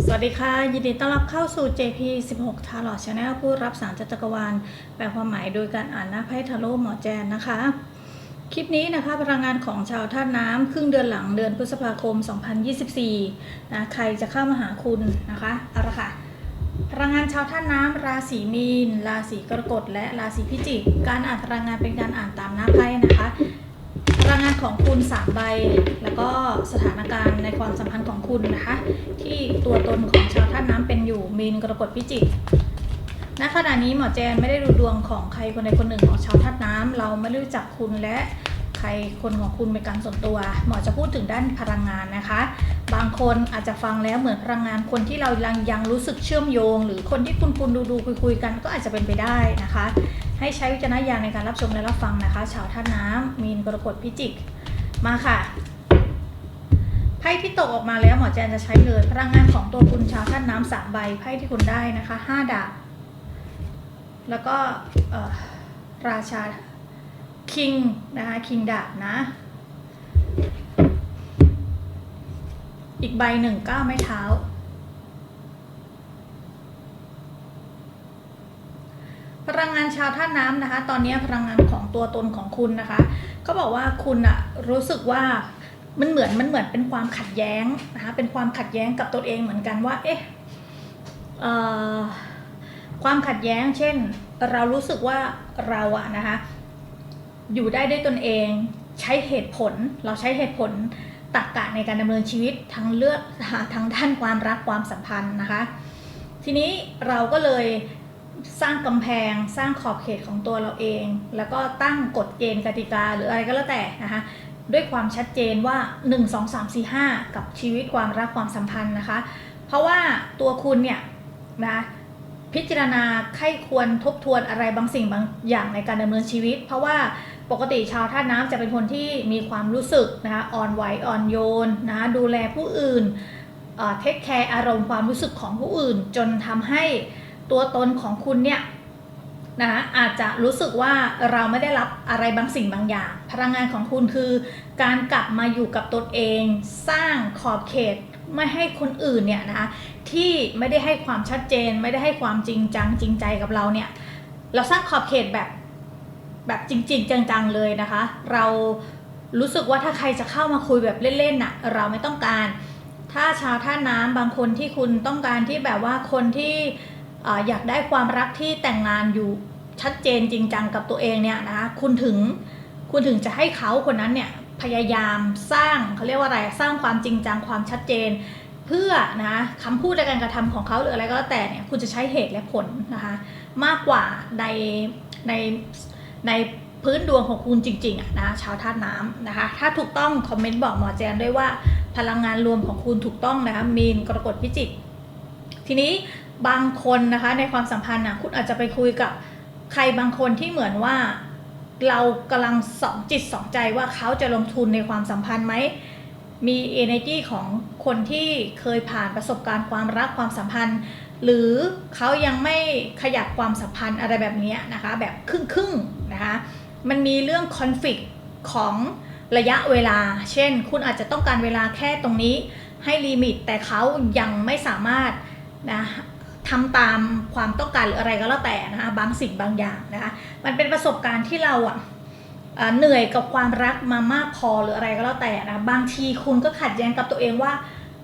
สวัสดีค่ะ ยินดีต้อนรับเข้าสู่ JP 16 t a r o t Channel ผู้รับสารจักรวาล แปลความหมายโดยการอ่านหน้าไพ่ทาโร่หมอแจนนะคะ คลิปนี้นะคะพลังงานของชาวธาตุน้ำครึ่งเดือนหลังเดือนพฤษภาคม 2024นะใครจะเข้ามาหาคุณนะคะเอาละค่ะพลังงานชาวธาตุน้ำราศีมีน ราศีกรกฎและราศีพิจิก การอ่านพลังงานเป็นการอ่านตามหน้าไพ่นะคะ ลังงานของคุณสามใบ แล้วก็สถานการณ์ในความสัมพันธ์ของคุณนะคะ ที่ตัวตนของชาวธาตุน้ำเป็นอยู่มีนกรกฎพิจิกณขณะนี้หมอแจนไม่ได้ดูดวงของใครคนใดคนหนึ่งของชาวธาตุน้ำเราไม่รู้จักคุณและใครคนของคุณเป็นการส่วนตัว หมอจะพูดถึงด้านพลังงานนะคะ บางคนอาจจะฟังแล้วเหมือนพลังงานคนที่เรายังยังรู้สึกเชื่อมโยง หรือคนที่คุณคุณดูดูคุยคุยกันก็อาจจะเป็นไปได้นะคะ ให้ใช้วิจารณญาณในการรับชมและรับฟังนะคะ ชาวท่าน้ำมีนกรกฎพิจิก มาค่ะ ไพ่ที่ตกออกมาแล้วหมอแจนจะใช้เลยพลังงานของตัวคุณชาวท่าน้ำสามใบไพ่ที่คุณได้นะคะห้าดาบแล้วก็ราชาคิงนะคะคิงดาบนะ อีกใบหนึ่งก้าไม้เท้า ลังงานชาวท่าน้ำนะคะ ตอนนี้พลังงานของตัวตนของคุณนะคะเขาบอกว่าคุณอะรู้สึกว่ามันเหมือนมันเหมือนเป็นความขัดแย้งนะคะเป็นความขัดแย้งกับตัวเองเหมือนกันว่าเอ๊ะความขัดแย้ง เช่น เรารู้สึกว่าเราอะนะคะอยู่ได้ด้วยตนเองใช้เหตุผลเราใช้เหตุผลตรรกกะในการดำเนินชีวิตทั้งเลือกทั้งด้านความรักความสัมพันธ์นะคะ ทีนี้เราก็เลย สร้างกำแพงสร้างขอบเขตของตัวเราเอง แล้วก็ตั้งกฎเกณฑ์กติกาหรืออะไรก็แล้วแต่นะคะด้วยความชัดเจนว่า 1 2 3 4 5 กับชีวิตความรักความสัมพันธ์นะคะ เพราะว่าตัวคุณเนี่ยนะพิจารณาไข้ควรทบทวนอะไรบางสิ่งบางอย่างในการดำเนินชีวิต เพราะว่าปกติชาวท่าตุน้ำจะเป็นคนที่มีความรู้สึกนะคะอ่อนไหวอ่อนโยนนะดูแลผู้อื่นเทคแคร์อารมณ์ความรู้สึกของผู้อื่น จนทำให้ ตัวตนของคุณเนี่ยนะคะอาจจะรู้สึกว่าเราไม่ได้รับอะไรบางสิ่งบางอย่าง พลังงานของคุณคือ การกลับมาอยู่กับตนเอง สร้างขอบเขตไม่ให้คนอื่นเนี่ยนะคะที่ไม่ได้ให้ความชัดเจน ไม่ได้ให้ความจริงจังจริงใจกับเราเนี่ยเราสร้างขอบเขตแบบแบบจริง ๆ จังๆเลยนะคะ เรารู้สึกว่าถ้าใครจะเข้ามาคุยแบบเล่นๆน่ะเราไม่ต้องการ ถ้าชาวท่าน้ำบางคนที่คุณต้องการที่แบบว่าคนที่ อยากได้ความรักที่แต่งงานอยู่ชัดเจนจริงจังกับตัวเองเนี่ยนะคะคุณถึงคุณถึงจะให้เขาคนนั้นเนี่ยพยายามสร้างเขาเรียกว่าอะไรสร้างความจริงจังความชัดเจน เพื่อนะคำพูดและการกระทำของเขาหรืออะไรก็แล้วแต่เนี่ยคุณจะใช้เหตุและผลนะคะมากกว่าในในในพื้นดวงของคุณจริงๆอะนะชาวธาตุน้ำนะคะ ถ้าถูกต้องคอมเมนต์บอกหมอแจนด้วยว่าพลังงานรวมของคุณถูกต้องนะคะมีนกรกฎพิจิกทีนี้ บางคนนะคะในความสัมพันธ์นะคุณอาจจะไปคุยกับใครบางคนที่เหมือนว่าเรากำลังสองจิตสองใจว่าเขาจะลงทุนในความสัมพันธ์ไหม มี energy ของคนที่เคยผ่านประสบการณ์ความรักความสัมพันธ์ หรือเขายังไม่ขยับความสัมพันธ์อะไรแบบนี้นะคะ แบบครึ่งครึ่งๆนะคะ มันมีเรื่อง conflict ของระยะเวลา เช่น คุณอาจจะต้องการเวลาแค่ตรงนี้ให้ลิมิต แต่เขายังไม่สามารถนะ ทำตามความต้องการหรืออะไรก็แล้วแต่นะคะบางสิ่งบางอย่างนะคะมันเป็นประสบการณ์ที่เราอะเหนื่อยกับความรักมามากพอหรืออะไรก็แล้วแต่นะบางทีคุณก็ขัดแย้งกับตัวเองว่า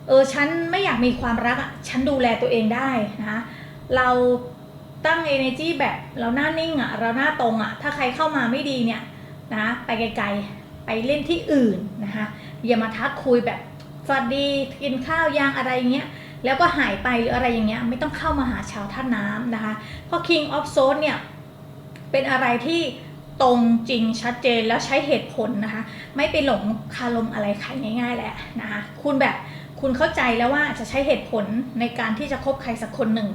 เออฉันไม่อยากมีความรักอะฉันดูแลตัวเองได้นะคะเราตั้ง energy แบบเราหน้านิ่งอะเราหน้าตรงอะถ้าใครเข้ามาไม่ดีเนี่ยนะไปไกลๆไปเล่นที่อื่นนะคะอย่ามาทักคุยแบบสวัสดีกินข้าวยางอะไรเงี้ย แล้วก็หายไปหรืออะไรอย่างเงี้ยไม่ต้องเข้ามาหาชาวท่าน้ำนะคะ เพราะ King of s o u l เนี่ยเป็นอะไรที่ตรงจริงชัดเจนแล้วใช้เหตุผลนะคะ ไม่ไปหลงคารมอะไรใครง่าย ๆแหละนะคะคุณแบบคุณเข้าใจแล้วว่าจะใช้เหตุผลในการที่จะคบใครสักคนหนึ่ง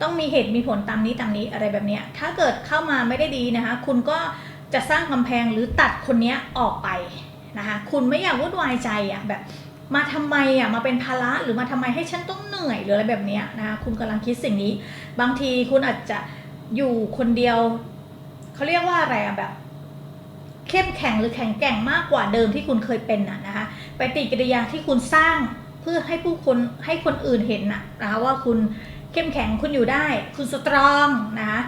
ต้องมีเหตุมีผลตามนี้ตามนี้อะไรแบบเนี้ยถ้าเกิดเข้ามาไม่ได้ดีนะคะ คุณก็จะสร้างกำแพงหรือตัดคนเนี้ยออกไปนะคะ คุณไม่อยากวุ่นวายใจอะแบบ มาทำไมอะมาเป็นภาระหรือมาทำไมให้ฉันต้องเหนื่อยหรืออะไรแบบนี้นะคะคุณกำลังคิดสิ่งนี้ บางทีคุณอาจจะอยู่คนเดียวเขาเรียกว่าอะไรอะแบบ เข้มแข็งหรือแข็งแกร่งมากกว่าเดิมที่คุณเคยเป็นน่ะนะคะไปฏิกิริยาที่คุณสร้างเพื่อให้ผู้คนให้คนอื่นเห็นนะนะคะว่าคุณเข้มแข็งคุณอยู่ได้ คุณสตรองนะคะ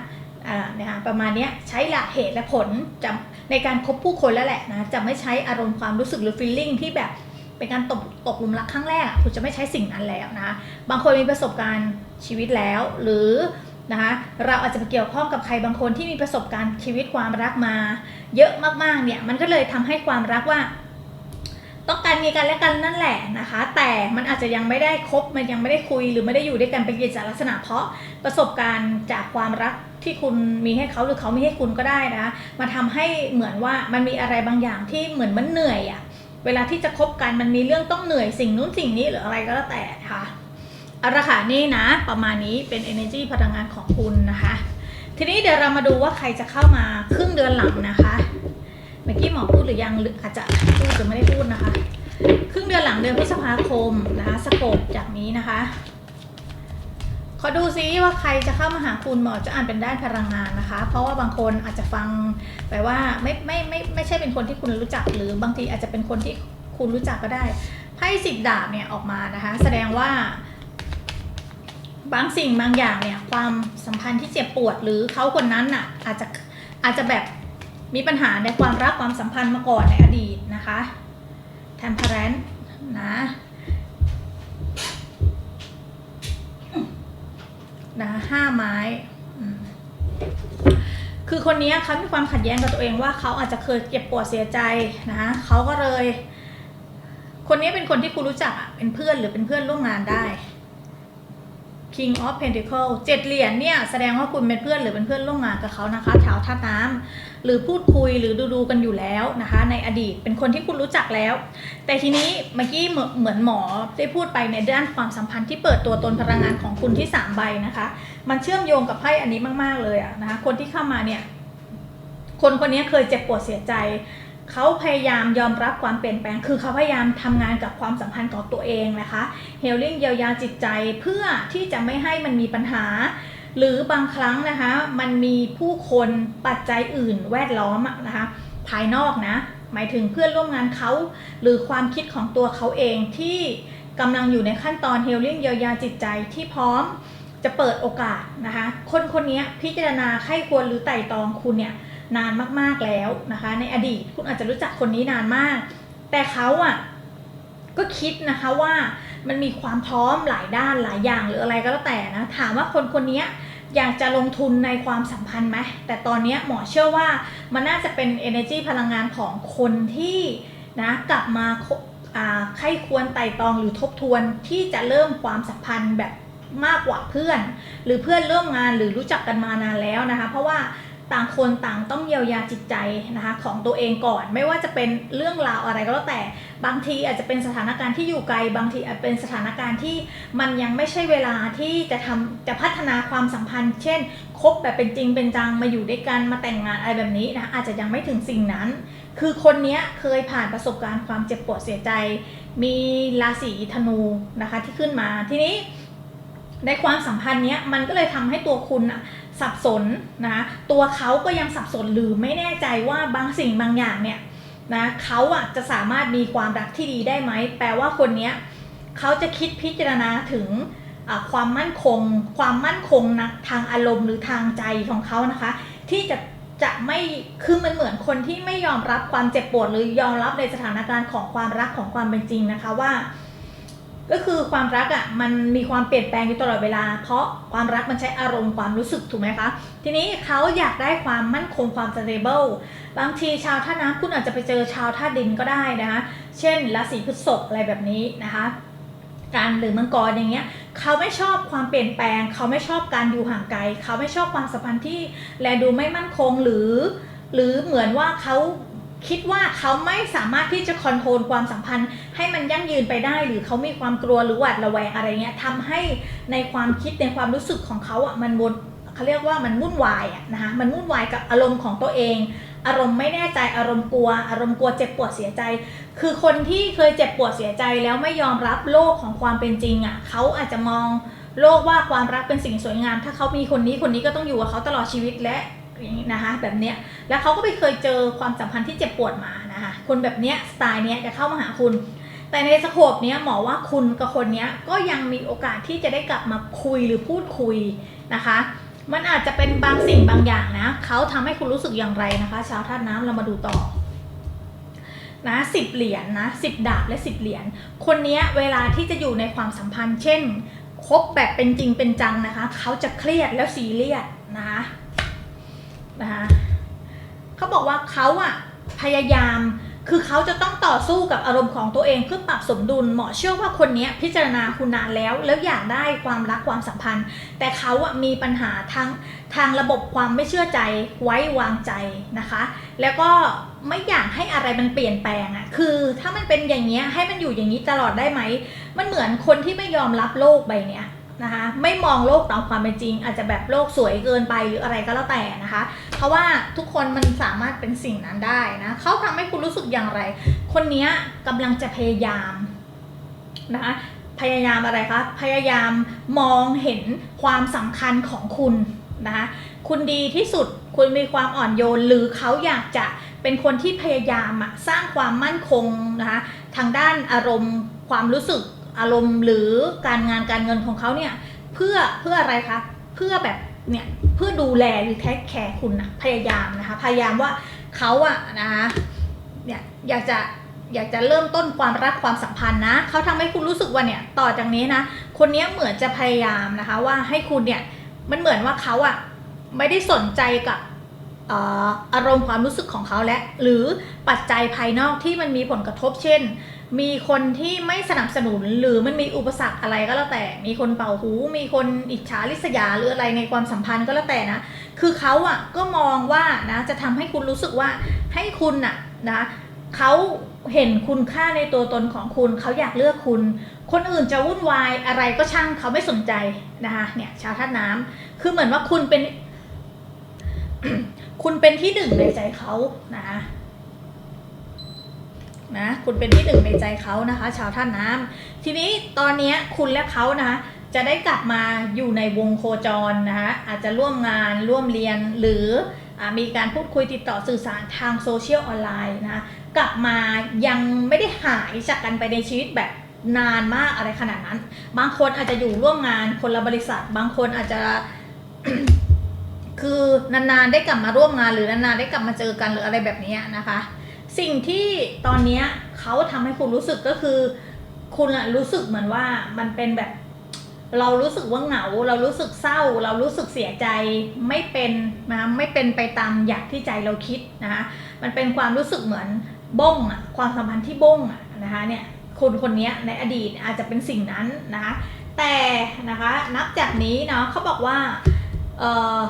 นะคะประมาณนี้ใช้หลักเหตุและผลจในการคบผู้คนแล้วแหละนะจะไม่ใช้อารมณ์ความรู้สึกหรือ feeling ที่แบบ เป็นการตกตกลุมรักครั้งแรกอะคุณจะไม่ใช้สิ่งนั้นแล้วนะ บางคนมีประสบการณ์ชีวิตแล้ว หรือนะคะเราอาจจะไปเกี่ยวข้องกับใครบางคนที่มีประสบการณ์ชีวิตความรักมา เยอะมากๆเนี่ยมันก็เลยทำให้ความรักว่า ต้องการมีกันและกันนั่นแหละนะคะ แต่มันอาจจะยังไม่ได้คบมันยังไม่ได้คุยหรือไม่ได้อยู่ด้วยกันเป็นกิจลักษณะ เพราะประสบการณ์จากความรักที่คุณมีให้เขาหรือเขามีให้คุณก็ได้นะมาทำให้เหมือนว่ามันมีอะไรบางอย่างที่เหมือนมันเหนื่อยอะ เวลาที่จะคบกันมันมีเรื่องต้องเหนื่อยสิ่งนู้นสิ่งนี้หรืออะไรก็แล้วแต่นะคะเอาละค่ะนี่นะ ประมาณนี้เป็น energy พลังงานของคุณนะคะ ทีนี้เดี๋ยวเรามาดูว่าใครจะเข้ามาครึ่งเดือนหลังนะคะ เมื่อกี้หมอพูดหรือยังหรืออาจจะพูดหรือไม่ได้พูดนะคะ ครึ่งเดือนหลังเดือนพฤษภาคมนะคะสโคปจากนี้นะคะ ขอดูซิว่าใครจะเข้ามาหาคุณหมอจะอ่านเป็นด้านพลังงานนะคะ เพราะว่าบางคนอาจจะฟังแปลว่าไม่ไม่ไม่ไม่ใช่เป็นคนที่คุณรู้จัก หรือบางทีอาจจะเป็นคนที่คุณรู้จักก็ได้ไพ่สิบดาบเนี่ยออกมานะคะ แสดงว่า บางสิ่งบางอย่างเนี่ย ความสัมพันธ์ที่เจ็บปวด หรือเขาคนนั้นน่ะ อาจจะอาจจะแบบมีปัญหาในความรักความสัมพันธ์มาก่อนในอดีตนะคะ temperance นะ นะห้าไม้ คือคนนี้เขามีความขัดแย้งกับตัวเองว่าเขาอาจจะเคยเจ็บปวดเสียใจนะคะเขาก็เลย คนนี้เป็นคนที่คุณรู้จักเป็นเพื่อนหรือเป็นเพื่อนร่วมงานได้ King of Pentacle เจ็ดเหรียญเนี่ย แสดงว่าคุณเป็นเพื่อนหรือเป็นเพื่อนร่วมงานกับเขานะคะแถวท่าน้ำหรือพูดคุยหรือดูดูกันอยู่แล้วนะคะ ในอดีตเป็นคนที่คุณรู้จักแล้ว แต่ทีนี้เมื่อกี้เหมือนหมอได้พูดไปในด้านความสัมพันธ์ที่เปิดตัวตนพลังงานของคุณที่สามใบนะคะ มันเชื่อมโยงกับไพ่อันนี้มาก ๆเลยอะนะคะ คนที่เข้ามาเนี่ย คนคนนี้เคยเจ็บปวดเสียใจ เขาพยายามยอมรับความเปลี่ยนแปลง คือเขาพยายามทำงานกับความสัมพันธ์ของตัวเองนะคะเฮลลิ่งเยียวยาจิตใจเพื่อที่จะไม่ให้มันมีปัญหา หรือบางครั้งนะคะ มันมีผู้คนปัจจัยอื่นแวดล้อมนะคะภายนอกนะ หมายถึงเพื่อนร่วมงานเขา หรือความคิดของตัวเขาเองที่กำลังอยู่ในขั้นตอนเฮลลิ่งเยียวยาจิตใจที่พร้อมจะเปิดโอกาสนะคะ คนคนนี้พิจารณาไข้ควรหรือไต่ตองคุณเนี่ย นานมากๆแล้วนะคะ ในอดีตคุณอาจจะรู้จักคนนี้นานมาก แต่เขาอะก็คิดนะคะว่ามันมีความพร้อมหลายด้านหลายอย่างหรืออะไรก็แล้วแต่นะถามว่าคนคนนี้อยากจะลงทุนในความสัมพันธ์ไหมแต่ตอนนี้หมอเชื่อว่ามันน่าจะเป็น energy พลังงานของคนที่นะกลับมาคอ่าใครควรไต่ตองหรือทบทวนที่จะเริ่มความสัมพันธ์แบบมากกว่าเพื่อน หรือเพื่อนร่วมงานหรือรู้จักกันมานานแล้วนะคะ เพราะว่า ต่างคนต่างต้องเยียวยาจิตใจนะคะของตัวเองก่อน ไม่ว่าจะเป็นเรื่องราวอะไรก็แล้วแต่บางทีอาจจะเป็นสถานการณ์ที่อยู่ไกล บางทีอาจเป็นสถานการณ์ที่มันยังไม่ใช่เวลาที่จะทำจะพัฒนาความสัมพันธ์ เช่นคบแบบเป็นจริงเป็นจังมาอยู่ด้วยกันมาแต่งงานอะไรแบบนี้นะอาจจะยังไม่ถึงสิ่งนั้น คือคนนี้เคยผ่านประสบการณ์ความเจ็บปวดเสียใจ มีราศีธนูนะคะที่ขึ้นมาทีนี้ในความสัมพันธ์เนี้ยมันก็เลยทำให้ตัวคุณอะ สับสนนะตัวเขาก็ยังสับสนหรือไม่แน่ใจว่าบางสิ่งบางอย่างเนี่ยนะเขาอะจะสามารถมีความรักที่ดีได้ไหม แปลว่าคนเนี้ยเขาจะคิดพิจารณาถึงความมั่นคง ความมั่นคงนะทางอารมณ์หรือทางใจของเขานะคะ ที่จะจะไม่คือมันเหมือนคนที่ไม่ยอมรับความเจ็บปวดหรือยอมรับในสถานการณ์ของความรักของความเป็นจริงนะคะว่า ก็คือความรักอะ่ะมันมีความเปลี่ยนแปลงอยู่ตลอดเวลา เพราะความรักมันใช้อารมณ์ความรู้สึกถูกไหมคะ ทีนี้เขาอยากได้ความมั่นคงความ stable บางทีชาวท่าน้ำคุณอาจจะไปเจอชาวท่าดินก็ได้นะคะ เช่นราศีพฤษภอะไรแบบนี้นะคะการหรือมังกรอย่างเงี้ยเขาไม่ชอบความเปลี่ยนแปลง เขาไม่ชอบการอยู่ห่างไกล เขาไม่ชอบความสัมพันธ์ที่แลดูไม่มั่นคงหรือ หรือเหมือนว่าเขา คิดว่าเขาไม่สามารถที่จะคอนโทรลความสัมพันธ์ ให้มันยั่งยืนไปได้ หรือเขามีความกลัวหรือหวาดระแวงอะไรเงี้ยทำให้ในความคิดในความรู้สึกของเขาอะมันวนเขาเรียกว่ามันวุ่นวายอะนะคะมันวุ่นวายกับอารมณ์ของตัวเอง อารมณ์ไม่แน่ใจอารมณ์กลัว อารมณ์กลัวเจ็บปวดเสียใจ คือคนที่เคยเจ็บปวดเสียใจแล้วไม่ยอมรับโลกของความเป็นจริงอะเขาอาจจะมองโลกว่าความรักเป็นสิ่งสวยงาม ถ้าเขามีคนนี้คนนี้ก็ต้องอยู่กับเขาตลอดชีวิตและ นะคะแบบเนี้ยแล้วเขาก็ไปเคยเจอความสัมพันธ์ที่เจ็บปวดมานะคะคนแบบเนี้ยสไตล์เนี้ยจะเข้ามาหาคุณ แต่ในสโคปเนี้ยหมอว่าคุณกับคนเนี้ยก็ยังมีโอกาสที่จะได้กลับมาคุยหรือพูดคุยนะคะ มันอาจจะเป็นบางสิ่งบางอย่างนะเขาทำให้คุณรู้สึกอย่างไรนะคะชาวธาตุน้ำเรามาดูต่อนะสิบเหรียญนะสิบดาบและสิบเหรียญคนเนี้ยเวลาที่จะอยู่ในความสัมพันธ์ เช่นคบแบบเป็นจริงเป็นจังนะคะ เขาจะเครียดแล้วซีเรียสนะคะ นะคะเขาบอกว่าเขาอะพยายามคือเขาจะต้องต่อสู้กับอารมณ์ของตัวเองเพื่อปรับสมดุลเหมอเชื่อว่าคนนี้พิจารณาคุณนานแล้ว แล้วอยากได้ความรักความสัมพันธ์ แต่เขาอะมีปัญหาทางทางระบบความไม่เชื่อใจไว้วางใจนะคะ แล้วก็ไม่อยากให้อะไรมันเปลี่ยนแปลงอะคือถ้ามันเป็นอย่างเงี้ให้มันอยู่อย่างนี้ตลอดได้ไหมมันเหมือนคนที่ไม่ยอมรับโลกใบเนี้ย นะคะไม่มองโลกตามความเป็นจริง อาจจะแบบโลกสวยเกินไปหรืออะไรก็แล้วแต่นะคะ เพราะว่าทุกคนมันสามารถเป็นสิ่งนั้นได้นะเขาทำให้คุณรู้สึกอย่างไร คนนี้ยกำลังจะพยายามนะคะพยายามอะไรคะพยายามมองเห็นความสำคัญของคุณนะคะคุณดีที่สุดคุณมีความอ่อนโยน หรือเขาอยากจะเป็นคนที่พยายามสร้างความมั่นคงนะคะทางด้านอารมณ์ความรู้สึก อารมณ์หรือการงานการเงินของเขาเนี่ยเพื่อเพื่ออะไรคะเพื่อแบบเนี่ยเพื่อดูแลหรือแทคแคร์คุณนะพยายามนะคะพยายามว่าเขาอะนะคะเนี่ยอยากจะอยากจะเริ่มต้นความรักความสัมพันธ์นะเขาทำให้คุณรู้สึกว่าเนี่ยต่อจากนี้นะคนนี้เหมือนจะพยายามนะคะว่าให้คุณเนี่ยมันเหมือนว่าเขาอะไม่ได้สนใจกับ อารมณ์ความรู้สึกของเขาและ หรือปัจจัยภายนอกที่มันมีผลกระทบเช่น มีคนที่ไม่สนับสนุนหรือมันมีอุปสรรคอะไรก็แล้วแต่ มีคนเป่าหู มีคนอิจฉาริษยาหรืออะไรในความสัมพันธ์ก็แล้วแต่นะ คือเขาอะก็มองว่านะจะทำให้คุณรู้สึกว่าให้คุณอะนะเขาเห็นคุณค่าในตัวตนของคุณ เขาอยากเลือกคุณ คนอื่นจะวุ่นวายอะไรก็ช่างเขาไม่สนใจนะคะเนี่ยชาวธาตุน้ำคือเหมือนว่าคุณเป็น คุณเป็นที่หนึ่งในใจเขานะนะคุณเป็นที่หนึ่งในใจเขานะคะ ชาวท่านน้ำทีนี้ตอนนี้คุณและเขานะคะจะได้กลับมาอยู่ในวงโคจรนะคะอาจจะร่วมงานร่วมเรียนหรืออมีการพูดคุยติดต่อสื่อสารทางโซเชียลออนไลน์นะคะกลับมายังไม่ได้หายจากกันไปในชีวิตแบบนานมากอะไรขนาดนั้น บางคนอาจจะอยู่ร่วมงานคนละบริษัท บางคนอาจจะ คือนานๆได้กลับมาร่วมงานหรือนานๆได้กลับมาเจอกันหรืออะไรแบบนี้นะคะ สิ่งที่ตอนเนี้ยเขาทำให้คุณรู้สึกก็คือ คุณอะรู้สึกเหมือนว่ามันเป็นแบบ เรารู้สึกว่าเหงา เรารู้สึกเศร้า เรารู้สึกเสียใจไม่เป็นนะไม่เป็นไปตามอยางที่ใจเราคิดนะคะมันเป็นความรู้สึกเหมือนบ้งอะความสัมพันธ์ที่บ้งอะนะคะเนี่ยคนคนนี้ในอดีตอาจจะเป็นสิ่งนั้นนะคะแต่นะคะนับจากนี้เนาะเขาบอกว่าเออ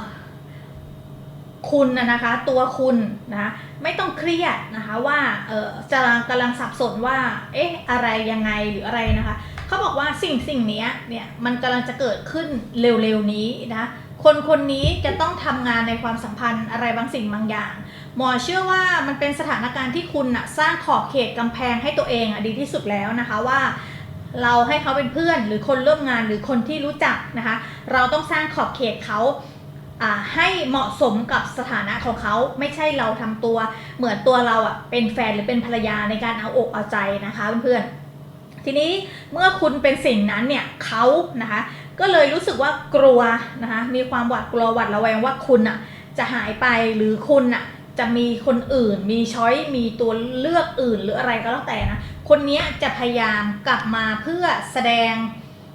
คุณนะนะคะตัวคุณนะไม่ต้องเครียดนะคะว่าเออจะกำลังสับสนว่าเอ๊ะอะไรยังไงหรืออะไรนะคะเขาบอกว่าสิ่งสิ่งเนี้ยเนี่ยมันกำลังจะเกิดขึ้นเร็วๆนี้นะคนคนนี้จะต้องทำงานในความสัมพันธ์อะไรบางสิ่งบางอย่าง หมอเชื่อว่ามันเป็นสถานการณ์ที่คุณนะสร้างขอบเขตกำแพงให้ตัวเองอะดีที่สุดแล้วนะคะว่าเราให้เขาเป็นเพื่อนหรือคนร่วมงานหรือคนที่รู้จักนะคะ เราต้องสร้างขอบเขตเขา ให้เหมาะสมกับสถานะของเขาไม่ใช่เราทำตัว เหมือนตัวเราอะเป็นแฟนหรือเป็นภรรยาในการเอาอกเอาใจนะคะเพื่อนๆ ทีนี้เมื่อคุณเป็นสิ่งนั้นเนี่ยเขานะคะก็เลยรู้สึกว่ากลัวนะคะมีความหวาดกลัวหวาดระแวงว่าคุณอะจะหายไปหรือคุณอะจะมีคนอื่นมีช้อยมีตัวเลือกอื่นหรืออะไรก็แล้วแต่นะคนนี้จะพยายามกลับมาเพื่อแสดง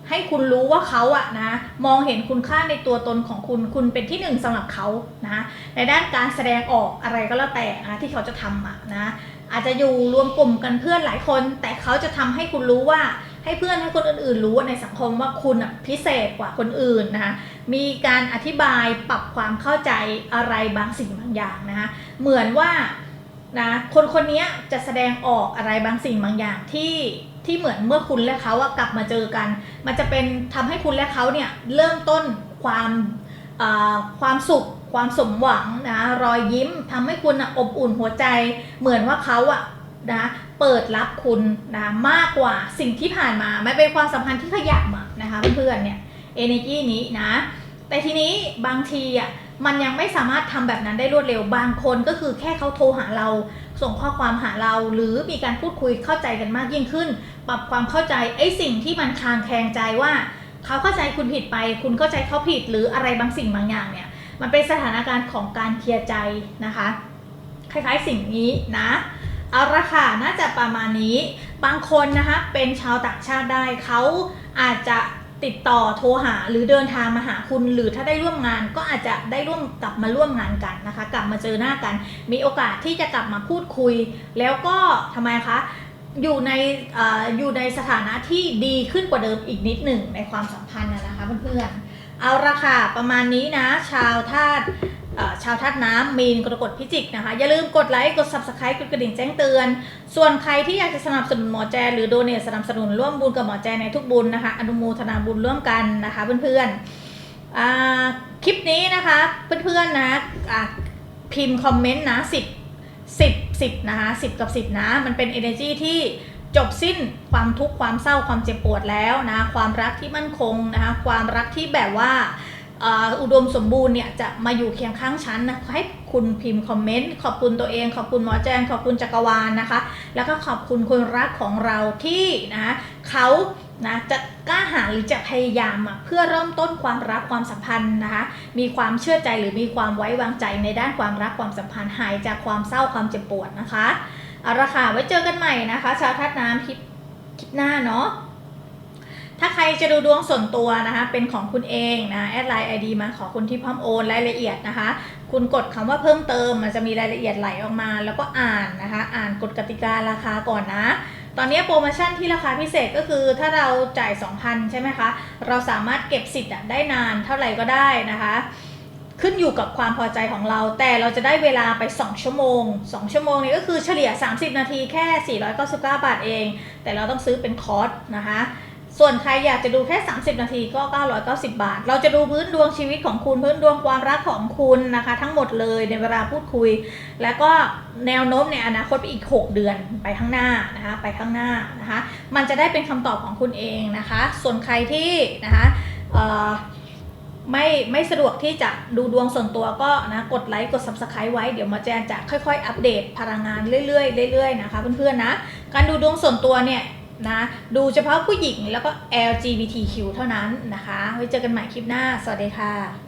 ให้คุณรู้ว่าเขาอะนะมองเห็นคุณค่าในตัวตนของคุณคุณเป็นที่หนึ่งสำหรับเขานะในด้านการแสดงออกอะไรก็แล้วแต่นะที่เขาจะทำอะนะอาจจะอยู่รวมกลุ่มกันเพื่อนหลายคน แต่เขาจะทำให้คุณรู้ว่าให้เพื่อนให้คนอื่นๆ รู้ในสังคมว่าคุณอะพิเศษกว่าคนอื่นนะคะมีการอธิบายปรับความเข้าใจอะไรบางสิ่งบางอย่างนะคะเหมือนว่านะคนคนนี้จะแสดงออกอะไรบางสิ่งบางอย่างที่ ที่เหมือนเมื่อคุณและเขาอะกลับมาเจอกัน มันจะเป็นทำให้คุณและเขาเนี่ยเริ่มต้นความความสุขความสมหวังนะรอยยิ้มทำให้คุณอะอบอุ่นหัวใจ เหมือนว่าเขาอะนะเปิดรับคุณนะมากกว่าสิ่งที่ผ่านมาไม่เป็นความสัมพันธ์ที่ขยับอะนะคะเพื่อนๆเนี่ย energy นี้นะแต่ทีนี้บางทีอะมันยังไม่สามารถทำแบบนั้นได้รวดเร็วบางคนก็คือแค่เขาโทรหาเรา ส่งข้อความหาเราหรือมีการพูดคุยเข้าใจกันมากยิ่งขึ้น ปรับความเข้าใจไอ้สิ่งที่มันคลางแคลงใจว่า เขาเข้าใจคุณผิดไป คุณเข้าใจเขาผิดหรืออะไรบางสิ่งบางอย่างเนี่ยมันเป็นสถานการณ์ของการเคลียร์ใจนะคะ คล้ายๆสิ่งนี้นะเอาละค่ะน่าจะประมาณนี้ บางคนนะคะเป็นชาวต่างชาติได้เขาอาจจะ ติดต่อโทรหาหรือเดินทางมาหาคุณ หรือถ้าได้ร่วมงานก็อาจจะได้ร่วมกลับมาร่วมงานกันนะคะ กลับมาเจอหน้ากัน มีโอกาสที่จะกลับมาพูดคุย แล้วก็ทำไมคะอยู่ในออยู่ในสถานะที่ดีขึ้นกว่าเดิมอีกนิดหนึ่งในความสัมพันธ์นะคะเพื่อนๆเอาละค่ะประมาณนี้นะ ชาวธาตุ ชาวธาตุน้ำมีนกรกฎพิจิกนะคะ อย่าลืมกดไลค์ กด subscribe กดกระดิ่งแจ้งเตือน ส่วนใครที่อยากจะสนับสนุนหมอแจ หรือโดเนทสนับสนุนร่วมบุญกับหมอแจในทุกบุญนะคะ อนุโมทนาบุญร่วมกันนะคะเพื่อนๆคลิปนี้นะคะเพื่อนๆนะะพิมพ์คอมเมนต์นะ10 10 10นะคะ10กับ10นะ มันเป็น energy ที่จบสิ้นความทุกข์ความเศร้าความเจ็บปวดแล้วนะ ความรักที่มั่นคงนะคะ ความรักที่แบบว่า อุดมสมบูรณ์เนี่ยจะมาอยู่เคียงข้างฉันนะให้คุณพิมพ์คอมเมนต์ขอบคุณตัวเอง ขอบคุณหมอแจงขอบคุณจักรวาลนะคะ แล้วก็ขอบคุณคนรักของเราที่นะเขานะจะกล้าหาญหรือจะพยายามเพื่อเริ่มต้นความรักความสัมพันธ์นะคะ มีความเชื่อใจหรือมีความไว้วางใจในด้านความรักความสัมพันธ์หายจากความเศร้าความเจ็บปวดนะคะเอาละค่ะไว้เจอกันใหม่นะคะ ชาวทัดน้ำคลิปคลิปหน้าเนาะ ถ้าใครจะดูดวงส่วนตัวนะคะ เป็นของคุณเองนะแอดไลน์ไอดีมาขอคุณที่พร้อมโอนรายละเอียดนะคะ คุณกดคำว่าเพิ่มเติมมันจะมีรายละเอียดไหลออกมา แล้วก็อ่านนะคะ อ่านกฎกติการาคาก่อนนะ ตอนนี้โปรโมชั่นที่ราคาพิเศษก็คือถ้าเราจ่าย 2,000 ใช่ไหมคะ เราสามารถเก็บสิทธิ์ได้นานเท่าไหร่ก็ได้นะคะขึ้นอยู่กับความพอใจของเรา แต่เราจะได้เวลาไป 2 ชั่วโมง 2 ชั่วโมงนี้ก็คือเฉลี่ย 30 นาทีแค่ 499 บาทเอง แต่เราต้องซื้อเป็นคอร์สนะคะ ส่วนใครอยากจะดูแค่ 30 นาทีก็ 990 บาท เราจะดูพื้นดวงชีวิตของคุณพื้นดวงความรักของคุณนะคะ ทั้งหมดเลยในเวลาพูดคุย แล้วก็แนวโน้มในอนาคตไปอีก 6 เดือนไปข้างหน้านะคะไปข้างหน้านะคะ มันจะได้เป็นคำตอบของคุณเองนะคะ ส่วนใครที่นะคะไม่ไม่สะดวกที่จะดูดวงส่วนตัวก็นะกดไลค์กด subscribe ไว้เดี๋ยวมาแจนจะค่อยๆ อัปเดตพลังงานเรื่อยๆเรื่อยๆนะคะเพื่อนๆนะการดูดวงส่วนตัวเนี่ย นะดูเฉพาะผู้หญิงแล้วก็ LGBTQ เท่านั้นนะคะ ไว้เจอกันใหม่คลิปหน้า สวัสดีค่ะ